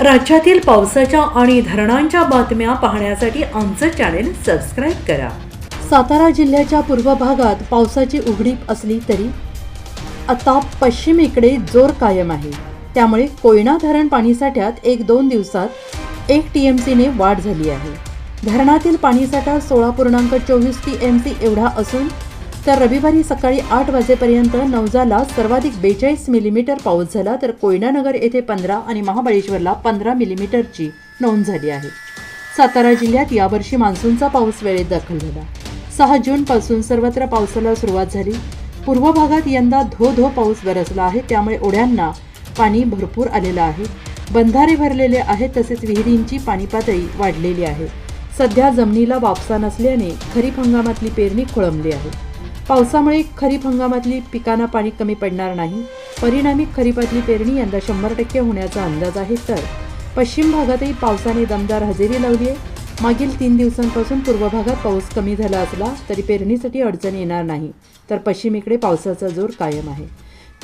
राज्यातील पावसाच्या आणि धरणांच्या बातम्या पाहण्यासाठी आमचं चॅनेल सबस्क्राईब करा. सातारा जिल्ह्याच्या पूर्व भागात पावसाची उघडीप असली तरी आता पश्चिमेकडे जोर कायम आहे. त्यामुळे कोयना धरण पाणीसाठ्यात एक दोन दिवसात एक टी एम सीने वाढ झाली आहे. धरणातील पाणीसाठा सोळा पूर्णांक चोवीस टी एम सी एवढा असून तर रविवारी सकाळी आठ वाजेपर्यंत नवजाला सर्वाधिक बेचाळीस मिलीमीटर पाऊस झाला तर कोयनानगर येथे पंधरा आणि महाबळेश्वरला पंधरा मिलीमीटरची नोंद झाली आहे. सातारा जिल्ह्यात यावर्षी मान्सूनचा पाऊस वेळेत दाखल झाला. सहा जूनपासून सर्वत्र पावसाला सुरुवात झाली. पूर्व भागात यंदा धो धो पाऊस बरसला आहे त्यामुळे ओढ्यांना पाणी भरपूर आलेलं आहे. बंधारे भरलेले आहेत तसेच विहिरींची पाणी पातळी वाढलेली आहे. सध्या जमिनीला वापसा नसल्याने खरीप हंगामातली पेरणी खोळंबली आहे. पावसामुळे खरीप हंगामातली पिकांना पाणी कमी पडणार नाही. परिणामी खरीपातली पेरणी यंदा शंभर टक्के होण्याचा अंदाज आहे तर. पश्चिम भागातही पावसाने दमदार हजेरी लावली आहे मागील तीन दिवसांपासून पूर्व भागात पाऊस कमी झाला असला तरी पेरणीसाठी अडचण येणार नाही. तर पश्चिमेकडे पावसाचा जोर कायम आहे.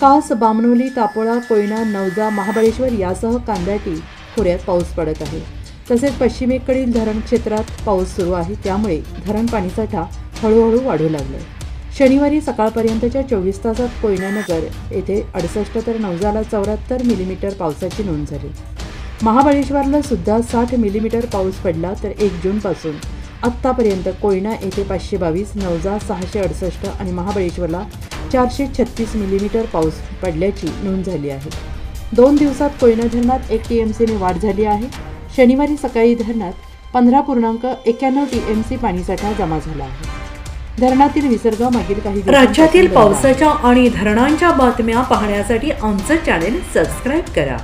कास बामणोली तापोळा कोयना नवजा महाबळेश्वर यासह कांदाटी खोऱ्यात पाऊस पडत आहे. तसेच पश्चिमेकडील धरण क्षेत्रात पाऊस सुरू आहे. त्यामुळे धरण पाणीसाठा हळूहळू वाढू लागलाय. शनिवारी सकाळपर्यंतच्या चोवीस तासात कोयनानगर येथे अडसष्ट तर नवजाला चौऱ्याहत्तर मिलीमीटर पावसाची नोंद झाली. महाबळेश्वरला सुद्धा साठ मिलीमीटर पाऊस पडला तर एक जूनपासून आत्तापर्यंत कोयना येथे पाचशे बावीस नवजा सहाशे अडसष्ट आणि महाबळेश्वरला चारशे छत्तीस मिलीमीटर पाऊस पडल्याची नोंद झाली आहे. दोन दिवसात कोयना धरणात एक टी एम सीने वाढ झाली आहे. शनिवारी सकाळी धरणात पंधरा पूर्णांक एक्याण्णव टी एम सी पाणीसाठा जमा झाला आहे. धरणातील विसर्ग मागील काही राज्यातील. पावसाच्या आणि धरणांच्या बातम्या पाहण्यासाठी आमचं चॅनेल सबस्क्राईब करा